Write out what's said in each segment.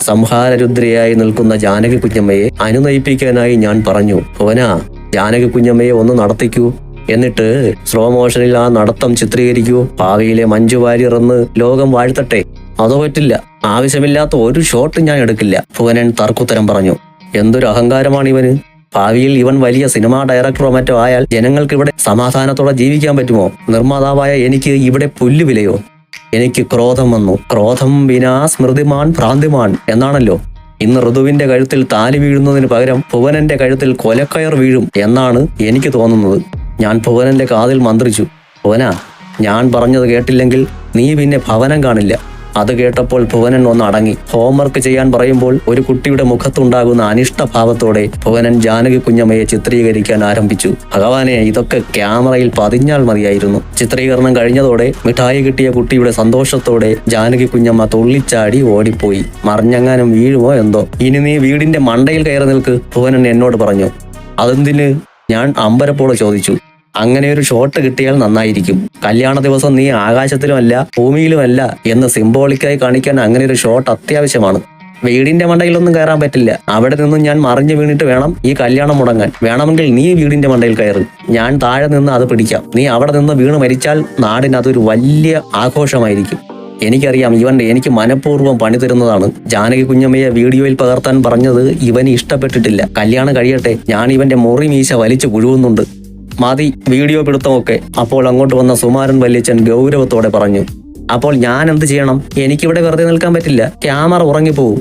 സംഹാരരുദ്രയായി നിൽക്കുന്ന ജാനകി കുഞ്ഞമ്മയെ അനുനയിപ്പിക്കാനായി ഞാൻ പറഞ്ഞു ഭുവന ജാനകി കുഞ്ഞമ്മയെ ഒന്ന് നടത്തിക്കൂ. എന്നിട്ട് സ്ലോ മോഷനിൽ ആ നടത്തം ചിത്രീകരിക്കൂ. ഭാവിയിലെ മഞ്ജു വാര്യറന്ന് ലോകം വാഴ്ത്തട്ടെ. അതോ പറ്റില്ല. ആവശ്യമില്ലാത്ത ഒരു ഷോട്ട് ഞാൻ എടുക്കില്ല ഭുവനൻ തർക്കുത്തരം പറഞ്ഞു. എന്തൊരു അഹങ്കാരമാണ് ഇവന് ഭാവിയിൽ ഇവൻ വലിയ സിനിമാ ഡയറക്ടറോ മറ്റോ ആയാൽ ജനങ്ങൾക്ക് ഇവിടെ സമാധാനത്തോടെ ജീവിക്കാൻ പറ്റുമോ? നിർമ്മാതാവായ എനിക്ക് ഇവിടെ പുല്ലുവിലയോ എനിക്ക് ക്രോധം വന്നു. ക്രോധം വിനാ സ്മൃതിമാൻ ഭ്രാന്തിമാൻ എന്നാണല്ലോ. ഇന്ന് ഋതുവിന്റെ കഴുത്തിൽ താലി വീഴുന്നതിന് പകരം ഭുവനന്റെ കഴുത്തിൽ കൊലക്കയർ വീഴും എന്നാണ് എനിക്ക് തോന്നുന്നത്. ഞാൻ ഭുവനന്റെ കാതിൽ മന്ത്രിച്ചു. ഭുവന ഞാൻ പറഞ്ഞത് കേട്ടില്ലെങ്കിൽ നീ പിന്നെ ഭവനം കാണില്ല. അത് കേട്ടപ്പോൾ ഭുവനൻ ഒന്ന് അടങ്ങി. ഹോംവർക്ക് ചെയ്യാൻ പറയുമ്പോൾ ഒരു കുട്ടിയുടെ മുഖത്തുണ്ടാകുന്ന അനിഷ്ടഭാവത്തോടെ ഭുവനൻ ജാനകി കുഞ്ഞമ്മയെ ചിത്രീകരിക്കാൻ ആരംഭിച്ചു. ഭഗവാനെ ഇതൊക്കെ ക്യാമറയിൽ പതിഞ്ഞാൽ മതിയായിരുന്നു. ചിത്രീകരണം കഴിഞ്ഞതോടെ മിഠായി കിട്ടിയ കുട്ടിയുടെ സന്തോഷത്തോടെ ജാനകി കുഞ്ഞമ്മ തുള്ളിച്ചാടി ഓടിപ്പോയി. മറിഞ്ഞങ്ങാനും വീഴുമോ എന്തോ. ഇനി നീ വീടിന്റെ മണ്ടയിൽ കയറി നിൽക്ക് ഭുവനൻ എന്നോട് പറഞ്ഞു. അതെന്തിന്? ഞാൻ അമ്പരപ്പോടെ ചോദിച്ചു. അങ്ങനെ ഒരു ഷോട്ട് കിട്ടിയാൽ നന്നായിരിക്കും. കല്യാണ ദിവസം നീ ആകാശത്തിലുമല്ല ഭൂമിയിലുമല്ല എന്ന് സിംബോളിക്കായി കാണിക്കാൻ അങ്ങനെ ഒരു ഷോട്ട് അത്യാവശ്യമാണ്. വീടിന്റെ മണ്ടയിലൊന്നും കയറാൻ പറ്റില്ല. അവിടെ നിന്നും ഞാൻ മറിഞ്ഞു വീണിട്ട് വേണം ഈ കല്യാണം മുടങ്ങാൻ. വേണമെങ്കിൽ നീ വീടിന്റെ മണ്ടയിൽ കയറി. ഞാൻ താഴെ നിന്ന് അത് പിടിക്കാം. നീ അവിടെ നിന്ന് വീണ് മരിച്ചാൽ നാടിന് അതൊരു വലിയ ആഘോഷമായിരിക്കും. എനിക്കറിയാം ഇവന്റെ എനിക്ക് മനഃപൂർവം പണി തരുന്നതാണ്. ജാനകി കുഞ്ഞമ്മയെ വീഡിയോയിൽ പകർത്താൻ പറഞ്ഞത് ഇവന് ഇഷ്ടപ്പെട്ടിട്ടില്ല. കല്യാണം കഴിയട്ടെ. ഞാൻ ഇവന്റെ മുറി മീശ വലിച്ചു പുഴുവുന്നുണ്ട്. മതി വീഡിയോ പിടുത്തമൊക്കെ. അപ്പോൾ അങ്ങോട്ട് വന്ന സുമാരൻ വല്യച്ചൻ ഗൗരവത്തോടെ പറഞ്ഞു അപ്പോൾ ഞാൻ എന്ത് ചെയ്യണം? എനിക്കിവിടെ വെറുതെ നിൽക്കാൻ പറ്റില്ല. ക്യാമറ ഉറങ്ങിപ്പോവും.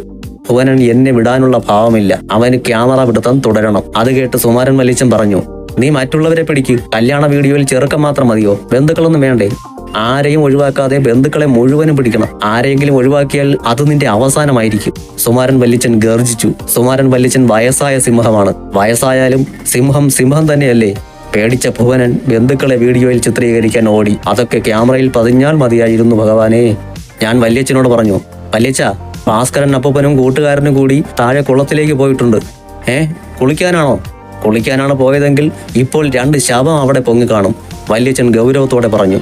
ഭുവനൻ എന്നെ വിടാനുള്ള ഭാവമില്ല. അവന് ക്യാമറ പിടുത്തം തുടരണം. അത് കേട്ട് സുമാരൻ വല്യച്ചൻ പറഞ്ഞു നീ മറ്റുള്ളവരെ പിടിക്കൂ. കല്യാണ വീഡിയോയിൽ ചെറുക്കം മാത്രം മതിയോ? ബന്ധുക്കളൊന്നും വേണ്ടേ? ആരെയും ഒഴിവാക്കാതെ ബന്ധുക്കളെ മുഴുവനും പിടിക്കണം. ആരെങ്കിലും ഒഴിവാക്കിയാൽ അത് നിന്റെ അവസാനമായിരിക്കും. സുമാരൻ വല്ലിച്ചൻ ഗർജിച്ചു. സുമാരൻ വല്ലിച്ചൻ വയസ്സായ സിംഹമാണ്. വയസ്സായാലും സിംഹം സിംഹം തന്നെയല്ലേ? പേടിച്ച ഭുവനൻ ബന്ധുക്കളെ വീഡിയോയിൽ ചിത്രീകരിക്കാൻ ഓടി. അതൊക്കെ ക്യാമറയിൽ പതിഞ്ഞാൽ മതിയായിരുന്നു ഭഗവാനെ. ഞാൻ വല്യച്ഛനോട് പറഞ്ഞു വല്യച്ഛ ഭാസ്കരൻ അപ്പൂപ്പനും കൂട്ടുകാരനും കൂടി താഴെ കുളത്തിലേക്ക് പോയിട്ടുണ്ട്. ഏ കുളിക്കാനാണോ? കുളിക്കാനാണ് പോയതെങ്കിൽ ഇപ്പോൾ രണ്ട് ശവം അവിടെ പൊങ്ങിക്കാണും വല്യച്ഛൻ ഗൗരവത്തോടെ പറഞ്ഞു.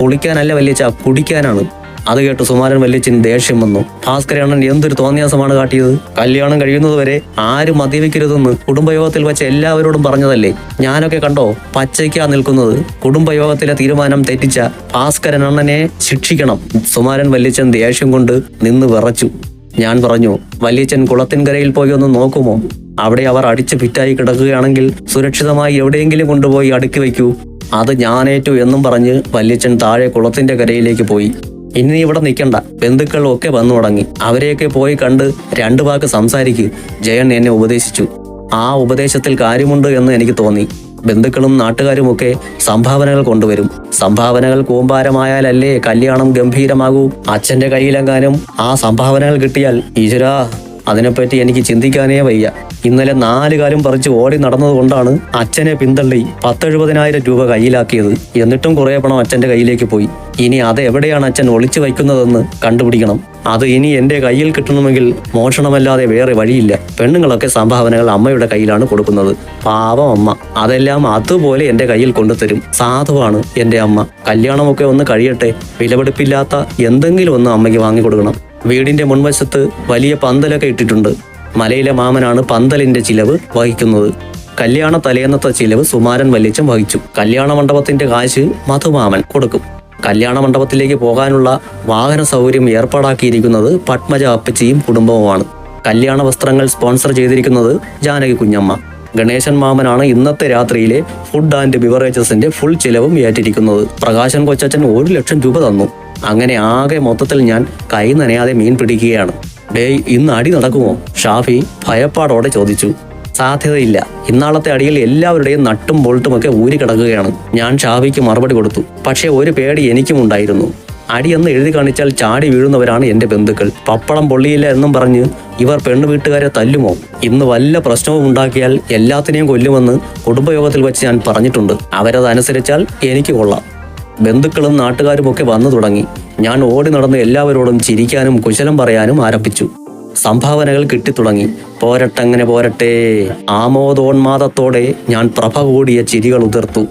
കുളിക്കാനല്ല വല്യച്ഛ കുടിക്കാനാണ്. അത് കേട്ട് സുമാരൻ വല്യച്ഛൻ ദേഷ്യം വന്നു. ഭാസ്കരണ്ണൻ എന്തൊരു തോന്നിയാസമാണ് കാട്ടിയത്? കല്യാണം കഴിയുന്നതുവരെ ആരും മദ്യപിക്കരുതെന്ന് കുടുംബയോഗത്തിൽ വെച്ച് എല്ലാവരോടും പറഞ്ഞതല്ലേ? ഞാനൊക്കെ കണ്ടോ പച്ചയ്ക്കാ നിൽക്കുന്നത്. കുടുംബയോഗത്തിലെ തീരുമാനം തെറ്റിച്ച ഭാസ്കരൻ അണ്ണനെ ശിക്ഷിക്കണം. സുമാരൻ വല്യച്ഛൻ ദേഷ്യം കൊണ്ട് നിന്ന് വിറച്ചു. ഞാൻ പറഞ്ഞു വല്യച്ഛൻ കുളത്തിൻകരയിൽ പോയി ഒന്ന് നോക്കുമോ? അവിടെ അവർ അടിച്ച് ഫിറ്റായി കിടക്കുകയാണെങ്കിൽ സുരക്ഷിതമായി എവിടെയെങ്കിലും കൊണ്ടുപോയി അടുക്കി വയ്ക്കൂ. അത് ഞാനേറ്റു എന്നും പറഞ്ഞ് വല്യച്ഛൻ താഴെ കുളത്തിന്റെ കരയിലേക്ക് പോയി. ഇനി ഇവിടെ നിൽക്കണ്ട ബന്ധുക്കളും ഒക്കെ വന്നു തുടങ്ങി. അവരെയൊക്കെ പോയി കണ്ട് രണ്ടു വാക്ക് സംസാരിക്ക്. ജയൻ എന്നെ ഉപദേശിച്ചു. ആ ഉപദേശത്തിൽ കാര്യമുണ്ട് എന്ന് എനിക്ക് തോന്നി. ബന്ധുക്കളും നാട്ടുകാരുമൊക്കെ സംഭാവനകൾ കൊണ്ടുവരും. സംഭാവനകൾ കൂമ്പാരമായാലല്ലേ കല്യാണം ഗംഭീരമാകൂ? അച്ഛന്റെ കയ്യിലെങ്ങാനും ആ സംഭാവനകൾ കിട്ടിയാൽ ഈശ്വരാ അതിനെപ്പറ്റി എനിക്ക് ചിന്തിക്കാനേ വയ്യ. ഇന്നലെ നാല് കാലം പറിച്ച് ഓടി നടന്നതുകൊണ്ടാണ് അച്ഛനെ പിന്തള്ളി പത്തെഴുപതിനായിരം രൂപ കയ്യിലാക്കിയത്. എന്നിട്ടും കുറേ പണം അച്ഛന്റെ കയ്യിലേക്ക് പോയി. ഇനി അത് എവിടെയാണ് അച്ഛൻ ഒളിച്ചു വയ്ക്കുന്നതെന്ന് കണ്ടുപിടിക്കണം. അത് ഇനി എന്റെ കയ്യിൽ കിട്ടണമെങ്കിൽ മോഷണമല്ലാതെ വേറെ വഴിയില്ല. പെണ്ണുങ്ങളൊക്കെ സംഭാവനകൾ അമ്മയുടെ കയ്യിലാണ് കൊടുക്കുന്നത്. പാവം അമ്മ. അതെല്ലാം അതുപോലെ എന്റെ കയ്യിൽ കൊണ്ടുതരും. സാധുവാണ് എന്റെ അമ്മ. കല്യാണമൊക്കെ ഒന്ന് കഴിയട്ടെ. വിലപിടിപ്പില്ലാത്ത എന്തെങ്കിലും ഒന്ന് അമ്മയ്ക്ക് വാങ്ങിക്കൊടുക്കണം. വീടിന്റെ മുൻവശത്ത് വലിയ പന്തലൊക്കെ ഇട്ടിട്ടുണ്ട്. മലയിലെ മാമനാണ് പന്തലിന്റെ ചിലവ് വഹിക്കുന്നത്. കല്യാണ തലേന്നത്തെ ചിലവ് സുമാരൻ വല്യച്ചൻ വഹിച്ചു. കല്യാണ മണ്ഡപത്തിന്റെ കാശ് മധുമാമൻ കൊടുക്കും. കല്യാണ മണ്ഡപത്തിലേക്ക് പോകാനുള്ള വാഹന സൗകര്യം ഏർപ്പാടാക്കിയിരിക്കുന്നത് പത്മജ അപ്പച്ചിയും കുടുംബവുമാണ്. കല്യാണ വസ്ത്രങ്ങൾ സ്പോൺസർ ചെയ്തിരിക്കുന്നത് ജാനകി കുഞ്ഞമ്മ. ഗണേശൻ മാമനാണ് ഇന്നത്തെ രാത്രിയിലെ ഫുഡ് ആൻഡ് ബിവറേജസിന്റെ ഫുൾ ചിലവും ഏറ്റിരിക്കുന്നത്. പ്രകാശൻ കൊച്ചച്ചൻ ഒരു ലക്ഷം രൂപ തന്നു. അങ്ങനെ ആകെ മൊത്തത്തിൽ ഞാൻ കൈ നനയാതെ മീൻ പിടിക്കുകയാണ്. ഡേയ് ഇന്ന് അടി നടക്കുമോ? ഷാഫി ഭയപ്പാടോടെ ചോദിച്ചു. സാധ്യതയില്ല. ഇന്നാളത്തെ അടിയിൽ എല്ലാവരുടെയും നട്ടും ബോൾട്ടും ഒക്കെ ഊരി കിടക്കുകയാണ്. ഞാൻ ഷാഫിക്ക് മറുപടി കൊടുത്തു. പക്ഷേ ഒരു പേടി എനിക്കും ഉണ്ടായിരുന്നു. അടിയെന്ന് എഴുതി കാണിച്ചാൽ ചാടി വീഴുന്നവരാണ് എന്റെ ബന്ധുക്കൾ. പപ്പടം പൊള്ളിയില്ല എന്നും പറഞ്ഞ് ഇവർ പെണ്ണു വീട്ടുകാരെ തല്ലുമോ? ഇന്ന് വല്ല പ്രശ്നവും ഉണ്ടാക്കിയാൽ എല്ലാത്തിനെയും കൊല്ലുമെന്ന് കുടുംബയോഗത്തിൽ വെച്ച് ഞാൻ പറഞ്ഞിട്ടുണ്ട്. അവരതനുസരിച്ചാൽ എനിക്ക് കൊള്ളാം. ബന്ധുക്കളും നാട്ടുകാരും ഒക്കെ വന്നു തുടങ്ങി. ഞാൻ ഓടി നടന്ന് എല്ലാവരോടും ചിരിക്കാനും കുശലം പറയാനും ആരംഭിച്ചു. സംഭാവനകൾ കിട്ടിത്തുടങ്ങി. പോരട്ടങ്ങനെ പോരട്ടെ. ആമോദോന്മാദത്തോടെ ഞാൻ പ്രഭ കൂടിയ ചിരികൾ ഉതിർത്തു.